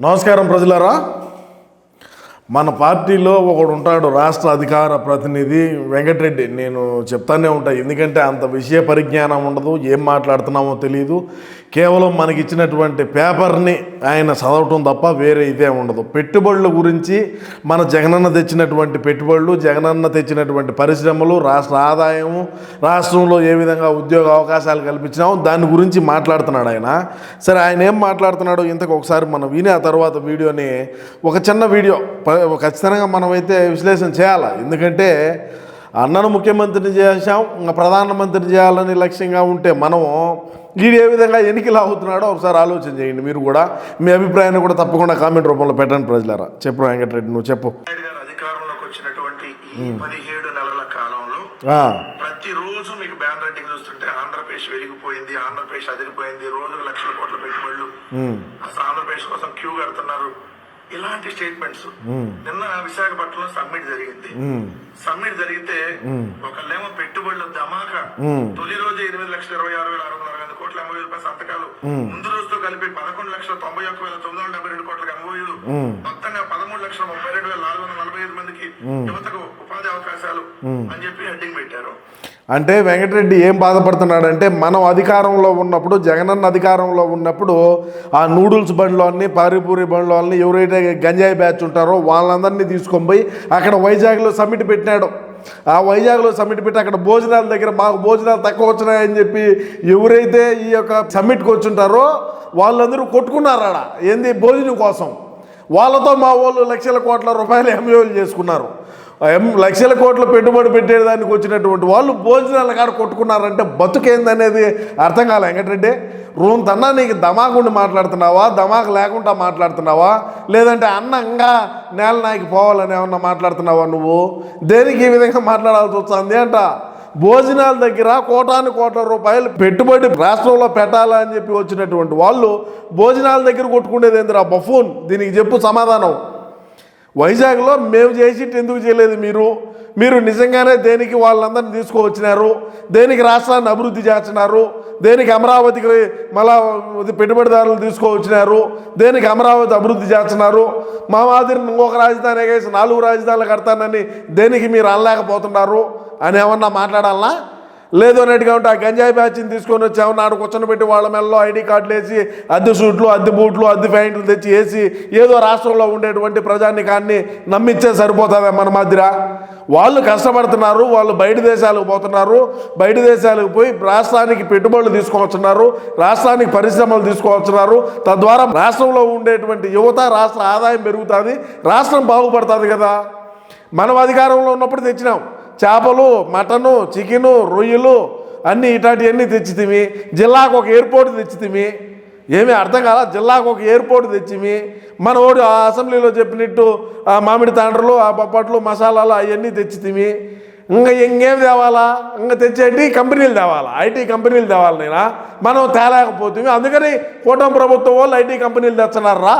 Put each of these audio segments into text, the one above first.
నమస్కారం ప్రజలారా. మన పార్టీలో ఒకడు ఉంటాడు రాష్ట్ర అధికార ప్రతినిధి వెంకటరెడ్డి. నేను చెప్తానే ఉంటాను ఎందుకంటే అంత విషయ పరిజ్ఞానం ఉండదు ఏం మాట్లాడుతున్నామో తెలియదు కేవలం మనకి ఇచ్చినటువంటి పేపర్ని ఆయన చదవటం తప్ప వేరే ఇదే ఉండదు. పెట్టుబడుల గురించి మన జగనన్న తెచ్చినటువంటి పెట్టుబడులు జగనన్న తెచ్చినటువంటి పరిశ్రమలు రాష్ట్ర ఆదాయము రాష్ట్రంలో ఏ విధంగా ఉద్యోగ అవకాశాలు కల్పించినామో దాని గురించి మాట్లాడుతున్నాడు ఆయన. సరే ఆయన ఏం మాట్లాడుతున్నాడో ఇంతకు ఒకసారి మనం విని ఆ తర్వాత వీడియోని ఒక చిన్న వీడియో ప- ఖచ్చితంగా మనమైతే విశ్లేషణ చేయాలి? ఎందుకంటే అన్నను ముఖ్యమంత్రిని చేశాం ఇంకా ప్రధానమంత్రిని చేయాలని లక్ష్యంగా ఉంటే మనం వీడు ఏ విధంగా ఎన్నికలు అవుతున్నాడో ఒకసారి ఆలోచన చేయండి. మీరు కూడా మీ అభిప్రాయాన్ని కూడా తప్పకుండా కామెంట్ రూపంలో పెట్టండి ప్రజలారా. చెప్పు వెంకటరెడ్డి నువ్వు చెప్పు. నాయుడు గారు అధికారంలోకి వచ్చినటువంటి ఈ పదిహేడు నెలల కాలంలో ఆ, ప్రతిరోజు మీకు బ్యాన్ రైటింగ్ చూస్తుంటే ఆంధ్రప్రదేశ్ వెలిగిపోయింది ఆంధ్రప్రదేశ్ అదిరిపోయింది రోజుకు లక్షల కోట్ల పెట్టుబడులు. అసలు ఆంధ్రప్రదేశ్ కోసం క్యూ కడుతున్నారు. ఇలాంటి స్టేట్మెంట్స్. నిన్న విశాఖపట్నంలో సమ్మిట్ జరిగింది. సమ్మిట్ జరిగితే ఒకళ్ళేమో పెట్టుబడుల ధమాక. తొలి రోజు ఎనిమిది లక్షల ఇరవై ఆరు వేల ఆరు వందల అరవై కోట్ల ఎంఓయూ రూపాయల సంతకాలు ముందు రోజుతో కలిపి పదకొండు లక్షల తొంభై ఒక్క వేల తొమ్మిది వందల డెబ్బై రెండు కోట్ల ఎంఓయూలు మొత్తంగా పదమూడు లక్షల ముప్పై రెండు వేల నాలుగు వందల నలభై ఐదు మందికి యువతకు ఉపాధి అవకాశాలు అని చెప్పి హెడ్డింగ్ పెట్టారు. అంటే వెంకటరెడ్డి ఏం బాధపడుతున్నాడంటే మనం అధికారంలో ఉన్నప్పుడు జగనన్న అధికారంలో ఉన్నప్పుడు ఆ నూడిల్స్ బండ్లో అన్ని పారిపూరి బండ్లో అన్ని ఎవరైతే గంజాయి బ్యాచ్ ఉంటారో వాళ్ళందరినీ తీసుకొని పోయి అక్కడ వైజాగ్లో సమ్మిట్ పెట్టినాడు. ఆ వైజాగ్లో సమ్మిట్ పెట్టి అక్కడ భోజనాల దగ్గర మాకు భోజనాలు తక్కువ వచ్చినాయని చెప్పి ఎవరైతే ఈ యొక్క సమ్మిట్కి వచ్చుంటారో వాళ్ళందరూ కొట్టుకున్నారు ఆడ ఏంది భోజనం కోసం? వాళ్ళతో మా వాళ్ళు లక్షల కోట్ల రూపాయలు ఎంఏలు చేసుకున్నారు. ఎం లక్షల కోట్ల పెట్టుబడి పెట్టేదానికి వచ్చినటువంటి వాళ్ళు భోజనాల కాడ కొట్టుకున్నారంటే బతుకేందనేది అర్థం కాలే. వెంకటరెడ్డి రూమ్ తన్నా నీకు దమాకుండి మాట్లాడుతున్నావా? దమాకు లేకుండా మాట్లాడుతున్నావా? లేదంటే అన్నంగా నేల నాయకి పోవాలని ఏమన్నా మాట్లాడుతున్నావా నువ్వు? దేనికి ఈ విధంగా మాట్లాడాల్సి వస్తుంది అంట? భోజనాల దగ్గర కోటాను కోట్ల రూపాయలు పెట్టుబడి రాష్ట్రంలో పెట్టాలని చెప్పి వచ్చినటువంటి వాళ్ళు భోజనాల దగ్గర కొట్టుకునేది ఏందిరా బఫూన్? దీనికి చెప్పు సమాధానం. వైజాగ్లో మేము చేసి ఎందుకు చేయలేదు మీరు? మీరు నిజంగానే దేనికి వాళ్ళందరినీ తీసుకువచ్చినారు? దేనికి రాష్ట్రాన్ని అభివృద్ధి చేస్తున్నారు? దేనికి అమరావతికి మళ్ళా పెట్టుబడిదారులు తీసుకువచ్చినారు? దేనికి అమరావతి అభివృద్ధి చేస్తున్నారు? మా మాదిరిని ఇంకొక రాజధాని వేసి నాలుగు రాజధానులు కడతానని దేనికి మీరు అనలేకపోతున్నారు? అని ఏమన్నా మాట్లాడాలనా? లేదు అన్నట్టుగా ఉంటే ఆ గంజాయి బ్యాచ్ని తీసుకొని వచ్చాము నాడు కూర్చొని పెట్టి వాళ్ళ మెల్లో ఐడి కార్డులు వేసి అద్దె సూట్లు అద్దె బూట్లు అద్దె ప్యాంట్లు తెచ్చి వేసి ఏదో రాష్ట్రంలో ఉండేటువంటి ప్రజానికాన్ని నమ్మిచ్చే సరిపోతుందా మన మధ్య వాళ్ళు కష్టపడుతున్నారు వాళ్ళు బయట దేశాలకు పోతున్నారు బయట దేశాలకు పోయి రాష్ట్రానికి పెట్టుబడులు తీసుకువచ్చున్నారు రాష్ట్రానికి పరిశ్రమలు తీసుకువచ్చున్నారు. తద్వారా రాష్ట్రంలో ఉండేటువంటి యువత రాష్ట్ర ఆదాయం పెరుగుతుంది రాష్ట్రం బాగుపడుతుంది కదా. మనం అధికారంలో ఉన్నప్పుడు తెచ్చినాం. చేపలు మటను చికెను రొయ్యలు అన్నీ ఇట్లాంటివన్నీ తెచ్చితిమి జిల్లాకు ఒక ఎయిర్పోర్ట్ తెచ్చితిమి ఏమీ అర్థం కాల? జిల్లాకు ఒక ఎయిర్పోర్ట్ తెచ్చిమి మన ఓడి ఆ అసెంబ్లీలో చెప్పినట్టు ఆ మామిడి తాండ్రలు ఆ బొప్పట్లు మసాలాలు అవన్నీ తెచ్చితిమి ఇంకా ఇంకేం తేవాలా? ఇంకా తెచ్చేటి కంపెనీలు తేవాలా? ఐటీ కంపెనీలు తేవాలి నేను? మనం తేలేకపోతుంది అందుకని కూటమి ప్రభుత్వం వాళ్ళు ఐటీ కంపెనీలు తెచ్చనారా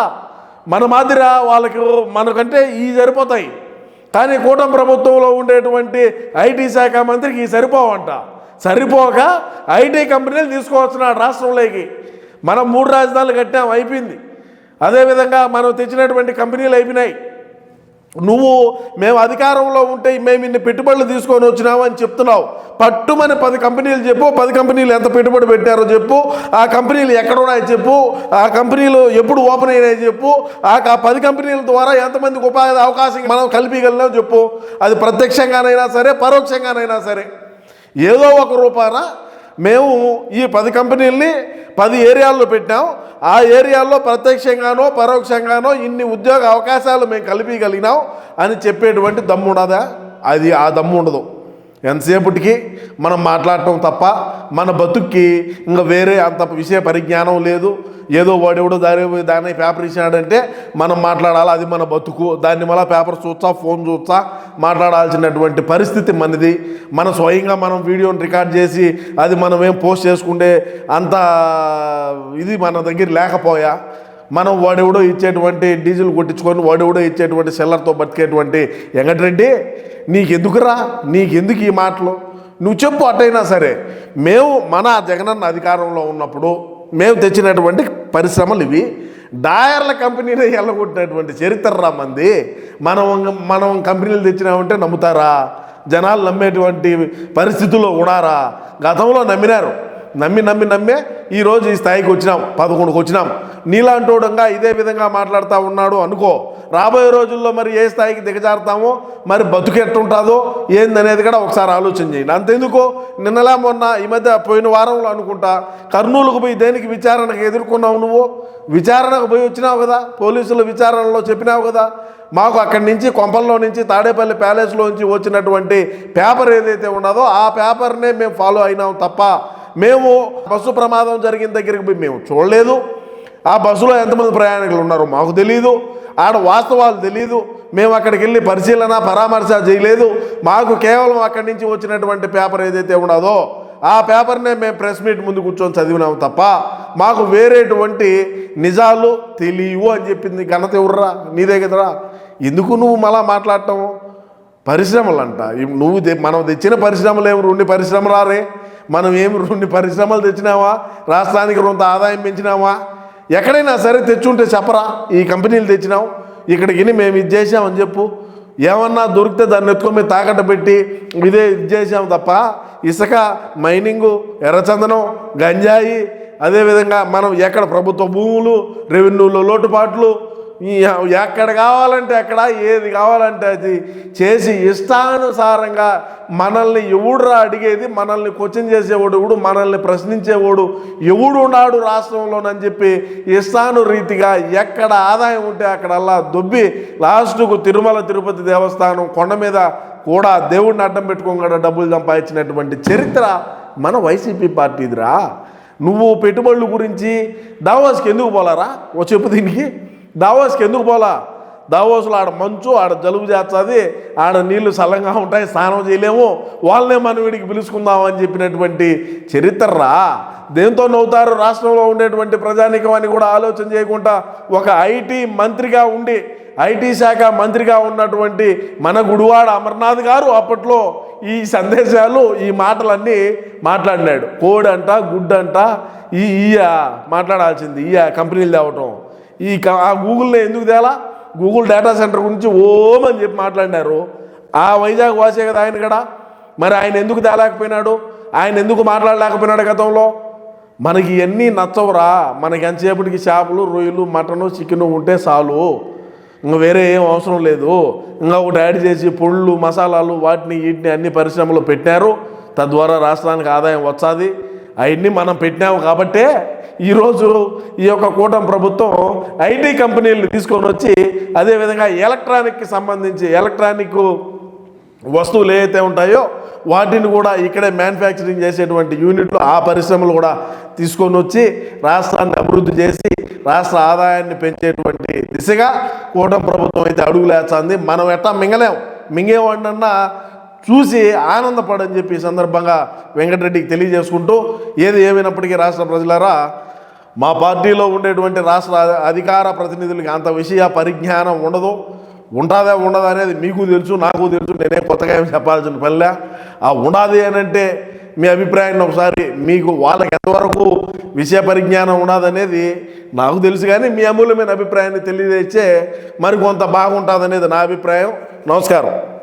మన మాదిరి వాళ్ళకి మనకంటే ఈ సరిపోతాయి. కానీ కూటమి ప్రభుత్వంలో ఉండేటువంటి ఐటీ శాఖ మంత్రికి సరిపోవంట. సరిపోక ఐటీ కంపెనీలు తీసుకువస్తున్నాడు రాష్ట్రంలోకి. మనం మూడు రాజధానులు కట్టాం అయిపోయింది. అదేవిధంగా మనం తెచ్చినటువంటి కంపెనీలు అయిపోయినాయి. నువ్వు మేము అధికారంలో ఉంటే మేము ఇన్ని పెట్టుబడులు తీసుకొని వచ్చినావు అని చెప్తున్నావు. పట్టుమని పది కంపెనీలు చెప్పు పది కంపెనీలు ఎంత పెట్టుబడి పెట్టారో చెప్పు ఆ కంపెనీలు ఎక్కడున్నాయో చెప్పు ఆ కంపెనీలు ఎప్పుడు ఓపెన్ అయినాయో చెప్పు ఆ పది కంపెనీల ద్వారా ఎంతమందికి ఉపాధి అవకాశం మనం కల్పించగలిగాం చెప్పు. అది ప్రత్యక్షంగానైనా సరే పరోక్షంగానైనా సరే. ఏదో ఒక రూపాన మేము ఈ పది కంపెనీల్ని పది ఏరియాల్లో పెట్టాం ఆ ఏరియాల్లో ప్రత్యక్షంగానో పరోక్షంగానో ఇన్ని ఉద్యోగ అవకాశాలు మేము కల్పించగలిగినాం అని చెప్పేటువంటి దమ్ము ఉండదా అది ఆ దమ్ము ఉండదు ఎంతసేపటికి మనం మాట్లాడటం తప్ప మన బతుక్కి ఇంకా వేరే అంత విషయ పరిజ్ఞానం లేదు. ఏదో వాడెవడో దాని దాన్ని పేపర్ ఇచ్చినాడంటే మనం మాట్లాడాలి? అది మన బతుకు. దాన్ని మళ్ళీ పేపర్ చూస్తా ఫోన్ చూస్తా మాట్లాడాల్సినటువంటి పరిస్థితి మనది. మన స్వయంగా మనం వీడియోని రికార్డ్ చేసి అది మనం ఏం పోస్ట్ చేసుకుంటే అంత ఇది మన దగ్గర లేకపోయా? మనం వాడెవడో ఇచ్చేటువంటి డీజిల్ కొట్టించుకొని వాడెవడో ఇచ్చేటువంటి సెల్లర్తో బతికేటువంటి వెంకటరెడ్డి నీకెందుకురా? నీకెందుకు ఈ మాటలు? నువ్వు చెప్పు అట్టయినా సరే. మేము మన జగనన్న అధికారంలో ఉన్నప్పుడు మేము తెచ్చినటువంటి పరిశ్రమలు ఇవి. డాయర్ల కంపెనీని వెళ్ళగొట్టినటువంటి చరిత్ర రా మంది. మనం మనం కంపెనీలు తెచ్చినామంటే నమ్ముతారా? జనాలు నమ్మేటువంటి పరిస్థితుల్లో ఉన్నారా? గతంలో నమ్మినారు. నమ్మి నమ్మి నమ్మే ఈరోజు ఈ స్థాయికి వచ్చినాం పదకొండుకి వచ్చినాం. నీలాంటోడంగా ఇదే విధంగా మాట్లాడుతూ ఉన్నాడు అనుకో రాబోయే రోజుల్లో మరి ఏ స్థాయికి దిగజారుతామో మరి బతుకు ఎట్టుంటుందో ఏందనేది కూడా ఒకసారి ఆలోచన చేయండి. అంతెందుకు? నిన్నలా మొన్న ఈ మధ్య పోయిన వారంలో అనుకుంటా కర్నూలుకు పోయి దేనికి విచారణకు ఎదుర్కొన్నావు నువ్వు? విచారణకు పోయి వచ్చినావు కదా పోలీసుల విచారణలో చెప్పినావు కదా. మాకు అక్కడి నుంచి కొంపల్లో నుంచి తాడేపల్లి ప్యాలెస్లో నుంచి వచ్చినటువంటి పేపర్ ఏదైతే ఉన్నదో ఆ పేపర్నే మేము ఫాలో అయినాం తప్ప మేము బస్సు ప్రమాదం జరిగిన దగ్గరికి పోయి మేము చూడలేదు. ఆ బస్సులో ఎంతమంది ప్రయాణికులు ఉన్నారో మాకు తెలియదు ఆడ వాస్తవాలు తెలియదు మేము అక్కడికి వెళ్ళి పరిశీలన పరామర్శ చేయలేదు. మాకు కేవలం అక్కడి నుంచి వచ్చినటువంటి పేపర్ ఏదైతే ఉన్నదో ఆ పేపర్నే మేము ప్రెస్ మీట్ ముందు కూర్చొని చదివినాము తప్ప మాకు వేరేటువంటి నిజాలు తెలియవు అని చెప్పింది ఘనత ఎవర్రా? నీదే కదరా? ఎందుకు నువ్వు మళ్ళా మాట్లాడటం? పరిశ్రమలు అంట నువ్వు మనం తెచ్చిన పరిశ్రమలు ఏమి రెండు పరిశ్రమలు రారే? మనం ఏమి రెండు పరిశ్రమలు తెచ్చినావా? రాష్ట్రానికి కొంత ఆదాయం పెంచినావా? ఎక్కడైనా సరే తెచ్చుంటే చెప్పరా? ఈ కంపెనీలు తెచ్చినాం ఇక్కడికి మేము ఇది చేసామని చెప్పు. ఏమన్నా దొరికితే దాన్ని ఎత్తుకొని మీద తాకట్టు పెట్టి ఇదే ఇది చేసాం తప్ప ఇసుక మైనింగు ఎర్రచందనం గంజాయి అదేవిధంగా మనం ఎక్కడ ప్రభుత్వ భూములు రెవెన్యూలో లోటుపాట్లు ఎక్కడ కావాలంటే అక్కడ ఏది కావాలంటే అది చేసి ఇష్టానుసారంగా మనల్ని ఎవడురా అడిగేది మనల్ని క్వశ్చన్ చేసేవాడు ఎవడు మనల్ని ప్రశ్నించేవాడు ఎవడు ఉన్నాడు రాష్ట్రంలోనని చెప్పి ఇష్టాను రీతిగా ఎక్కడ ఆదాయం ఉంటే అక్కడల్లా దొబ్బి లాస్ట్కు తిరుమల తిరుపతి దేవస్థానం కొండ మీద కూడా దేవుడిని అడ్డం పెట్టుకోకుండా డబ్బులు సంపాదించినటువంటి చరిత్ర మన వైసీపీ పార్టీదిరా. నువ్వు పెట్టుబడుల గురించి దావాస్కి ఎందుకు పోలారా? ఓ చెప్పు దీనికి. దావోస్కి ఎందుకు పోలా? దావోస్లో ఆడ మంచు ఆడ జలుబు చేస్తుంది ఆడ నీళ్ళు చల్లంగా ఉంటాయి స్నానం చేయలేము వాళ్ళనే మనం వీడికి పిలుచుకుందామని చెప్పినటువంటి చరిత్రరా? దేంతో నవ్వుతారు రాష్ట్రంలో ఉండేటువంటి ప్రజానికం అని కూడా ఆలోచన చేయకుండా ఒక ఐటీ మంత్రిగా ఉండి ఐటీ శాఖ మంత్రిగా ఉన్నటువంటి మన గుడివాడ అమర్నాథ్ గారు అప్పట్లో ఈ సందేశాలు ఈ మాటలన్నీ మాట్లాడినాడు. కోడ్ అంట గుడ్ అంట ఈ ఈయ మాట్లాడాల్సింది ఈయ కంపెనీలు తేవటం. ఈ క- ఆ గూగుల్లో ఎందుకు తేలా? గూగుల్ డేటా సెంటర్ గురించి ఓం అని చెప్పి మాట్లాడినారు. ఆ వైజాగ్ వాసే కదా ఆయన కూడా? మరి ఆయన ఎందుకు తేలేకపోయినాడు? ఆయన ఎందుకు మాట్లాడలేకపోయినాడు గతంలో? మనకి ఇవన్నీ నచ్చవురా. మనకి ఎంతసేపటికి చేపలు రొయ్యలు మటను చికెన్ ఉంటే చాలు. ఇంకా వేరే ఏం అవసరం లేదు. ఇంకా ఒకటి యాడ్ చేసి పొళ్ళు మసాలాలు వాటిని వీటిని అన్ని పరిశ్రమలు పెట్టారు తద్వారా రాష్ట్రానికి ఆదాయం వచ్చాది. అవన్నీ మనం పెట్టినాము కాబట్టే ఈరోజు ఈ యొక్క కూటమి ప్రభుత్వం ఐటీ కంపెనీలు తీసుకొని వచ్చి అదేవిధంగా ఎలక్ట్రానిక్కి సంబంధించి ఎలక్ట్రానిక్ వస్తువులు ఏవైతే ఉంటాయో వాటిని కూడా ఇక్కడే మ్యానుఫ్యాక్చరింగ్ చేసేటువంటి యూనిట్లు ఆ పరిశ్రమలు కూడా తీసుకొని వచ్చి రాష్ట్రాన్ని అభివృద్ధి చేసి రాష్ట్ర ఆదాయాన్ని పెంచేటువంటి దిశగా కూటమి ప్రభుత్వం అయితే అడుగులేస్తుంది. మనం ఎట్టా మింగలేం. మింగేవాడినన్నా చూసి ఆనందపడని చెప్పి సందర్భంగా వెంకటరెడ్డికి తెలియజేసుకుంటూ ఏది ఏమైనప్పటికీ రాష్ట్ర ప్రజలారా మా పార్టీలో ఉండేటువంటి రాష్ట్ర అధికార ప్రతినిధులకి అంత విషయ పరిజ్ఞానం ఉండదు. ఉంటుందా ఉండదా అనేది మీకు తెలుసు నాకు తెలుసు నేనే కొత్తగా ఏమి చెప్పాల్సిన పనిలే. ఆ ఉండాది అని అంటే మీ అభిప్రాయాన్ని ఒకసారి మీకు వాళ్ళకి ఎంతవరకు విషయ పరిజ్ఞానం ఉన్నదనేది నాకు తెలుసు కానీ మీ అమూల్యమైన అభిప్రాయాన్ని తెలియజేస్తే మరి కొంత బాగుంటుంది అనేది నా అభిప్రాయం. నమస్కారం.